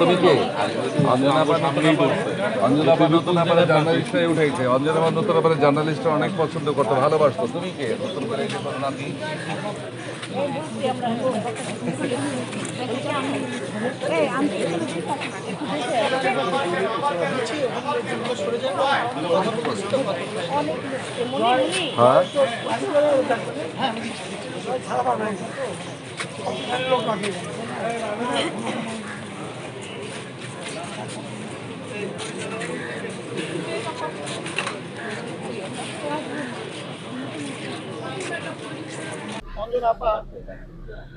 তুমি নতুন পা জার্নালিস্ট উঠেছে অঞ্জনা নতুন আপারে জার্নালিস্ট অনেক পছন্দ করতো ভালোবাসতো তুমি কে নতুন করে নাতি হ্যাঁ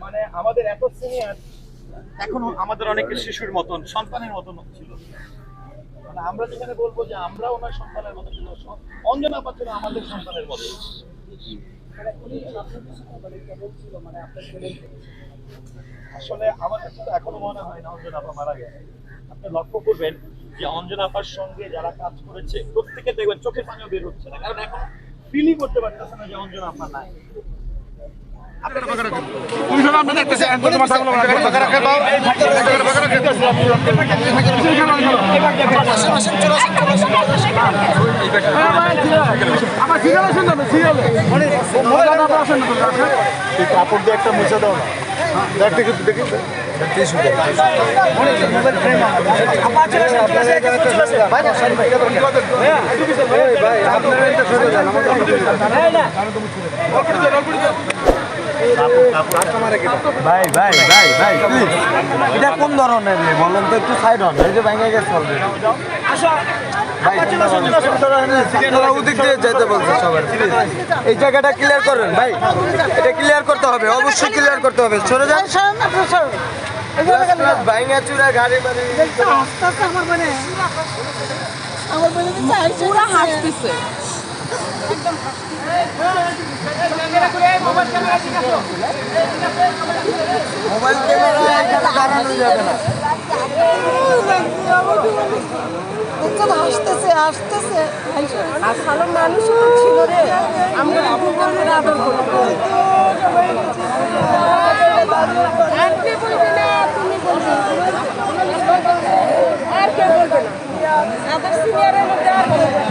মানে আমাদের এত সিনিয়র এখনও আমাদের অনেকের শিশুর মতন, সন্তানের মতন ছিল। মানে আমরা যেখানে বলব যে আমরা ওনার সন্তানের মতো ছিল। অঞ্জন ছিল আমাদের সন্তানের মতো আসলে আমার কাছে তো এখনও মনে হয় না অঞ্জন আপা মারা গেছে আপনি লক্ষ্য করবেন যে অঞ্জন আপার সঙ্গে যারা কাজ করেছে প্রত্যেকে দেখবেন চোখের পানিও বের হচ্ছে না কারণ এখন ফিলই করতে পারতেছে না যে অঞ্জন আপা নাই কাপড় দিয়ে একটা মুছে দাও না দেখ দেখি দেখি ভাই ভাই ভাই ভাই প্লিজ এটা কোন ধরনের রে? বলেন তো একটু সাইড হন। এই যে ভেঙে গেছে অলরেডি ভাই এই জায়গাটা ক্লিয়ার করেন ভাই। এটা ক্লিয়ার করতে হবে অবশ্যই ক্লিয়ার করতে হবে। সরে যান। ভাইঙ্গা চূড়া গাড়ি আমার মানে আমার মানে পুরো হাসতেছে। মোবাইল ক্যামেরা এখানে দাঁড়ানো যাবে না। দেখছেন হাসতেছে হাসতেছে আর ভালো মানুষ ছিল রে। আমরা করে আদর করব আর কে বলবে না। তুমি বলবে আর কে বলবে না। আমাদের সিনিয়রের মধ্যে আর বলবে না।